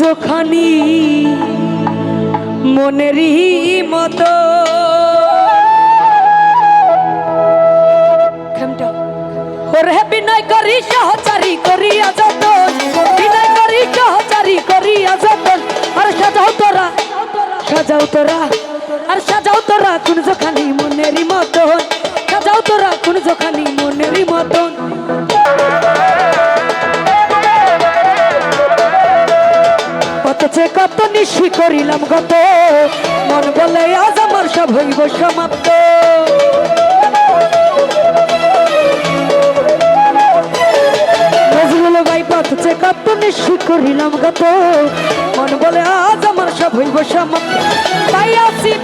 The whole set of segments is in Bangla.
যখানি মনেরই মতো। ওরে বিনয় করি, সহচারী করিয়া যতন। বিনয় করি, সহচারী করিয়া যতন। আর সাজাও তোরা সাজাও তোরা। আর সাজাও তোরা কোন যখানি মনেরই মতন। সাজাও তোরা কোন যখানি মনেরই মতন। অথচে কত নিশি করিলাম গত। মন বলে আজ আমার সব হইব সমাপ্ত। যে কত নিশি করিলাম গত। মন বলে আজ আমার সব হইব সমাপ্ত। তাই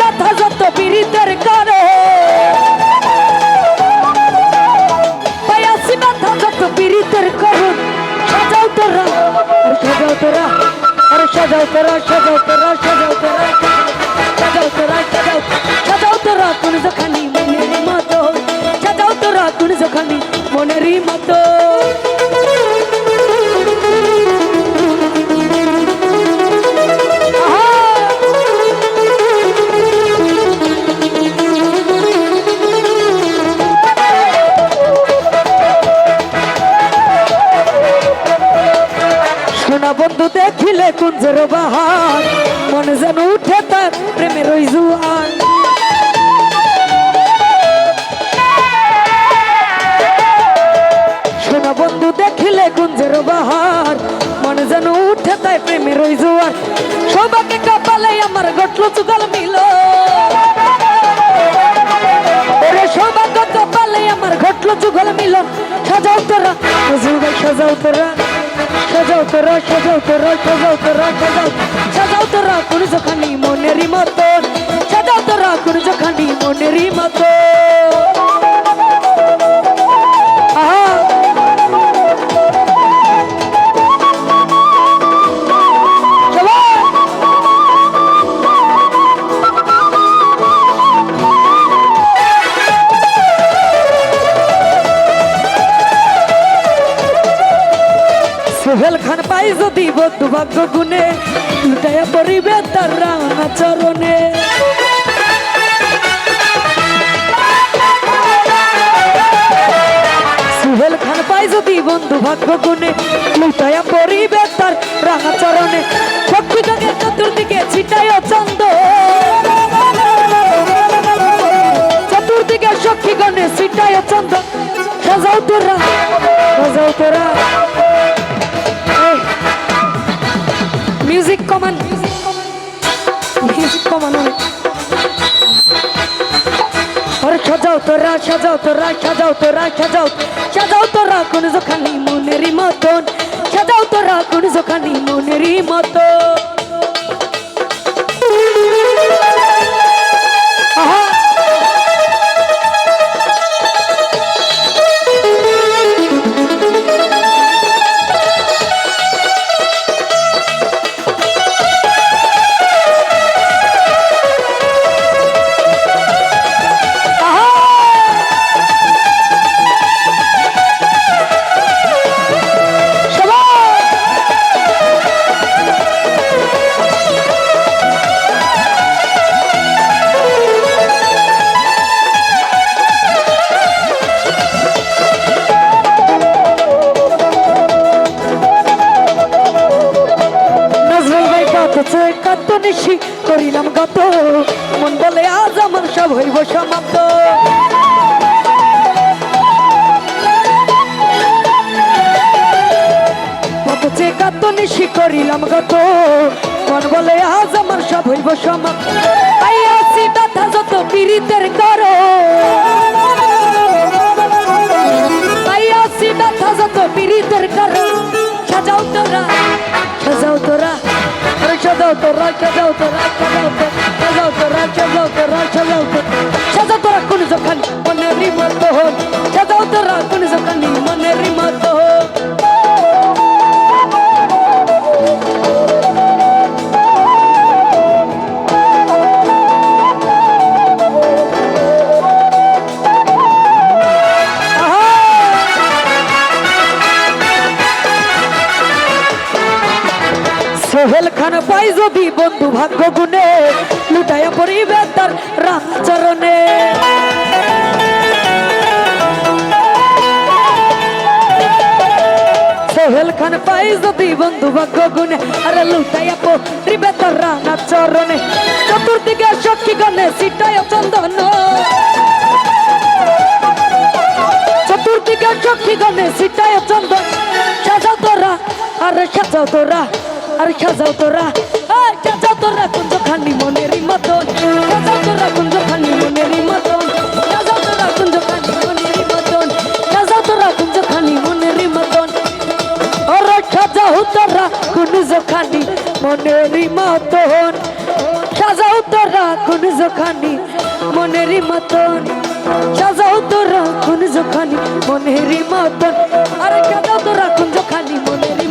ব্যথা যত পীড়িতের করে সাজাও তোরা সাজাও তোরা সাজাও তোরা সাজাও তোরা সাজাও সাজাও তোরা কোন যখানি মনের মতো সাজাও তোরা কোন যখানি মনেরই মতো গটলো চুগাল মিল ওরে সৌভাগ্য কপালে আমার ঘটলো চুগল মিলন সাজাও তোরা ভাই সাজাও তোরা সাজাও তোরা সাজাও তোরা সাজাও তোরা, সাজাও সাজাও তোরা কোন যখানি মনেরই মতন। সাজাও তোরা কোন যখানি মনেরই মতো পাই যদি বন্ধু ভাগ্য গুনে লুটাইয়া পড়িবে তার রাঙা চরণে সুহেল খান পাই যদি বন্ধু ভাগ্য গুনে লুটাইয়া পড়িবে সাজাও তোরা সাজাও তোরা সাজাও তোরা, সাজাও সাজাও তোরা কোন জোখানি মনেরই মতন। সাজাও তোরা কোন জোখানি মনেরই মতন। কাঁদত নিশি করিলাম গত। মন বলে আজ আমার সব হইব সমাপ্ত। কাঁদছে কাঁদত নিশি করিলাম গত। মন বলে আজ আমার সব হইব সমাপ্ত। আই আসি ব্যথা যত পীড়িতের করো সাজাও তোরা সাজাও তোরা সাজাও তোরা সাজাও তোরা কোন যখন মনের মত হন সাজাও সোহেল খান পাই যদি বন্ধু ভাগ্য গুনে লুটাইয়া পড়িবে তার রামচরণে। সোহেল খান পাই যদি বন্ধু ভাগ্য গুনে আরে লুটাইয়া পড়িবে তার রামচরণে। চতুর্দিকে সখী গণে সিটায় চন্দন। চতুর্দিকে সখী গণে সিটায় চন্দন। সাজাও তোরা, আরে সাজাও তোরা। আরে সাজাও তোরা। সাজাও তোরা কুঞ্জ খানি মনেরই মতন। সাজাও তোরা কুঞ্জ খানি মনেরই মতন। সাজাও তোরা কুঞ্জ খানি মনেরই মতন। সাজাও তোরা কুঞ্জ খানি মনেরই মতন। ওরে সাজাও তোরা কুঞ্জ খানি মতন। তোরা খানি মতন। তোরা মনেরই মতন। আরে সাজাও তোরা মনে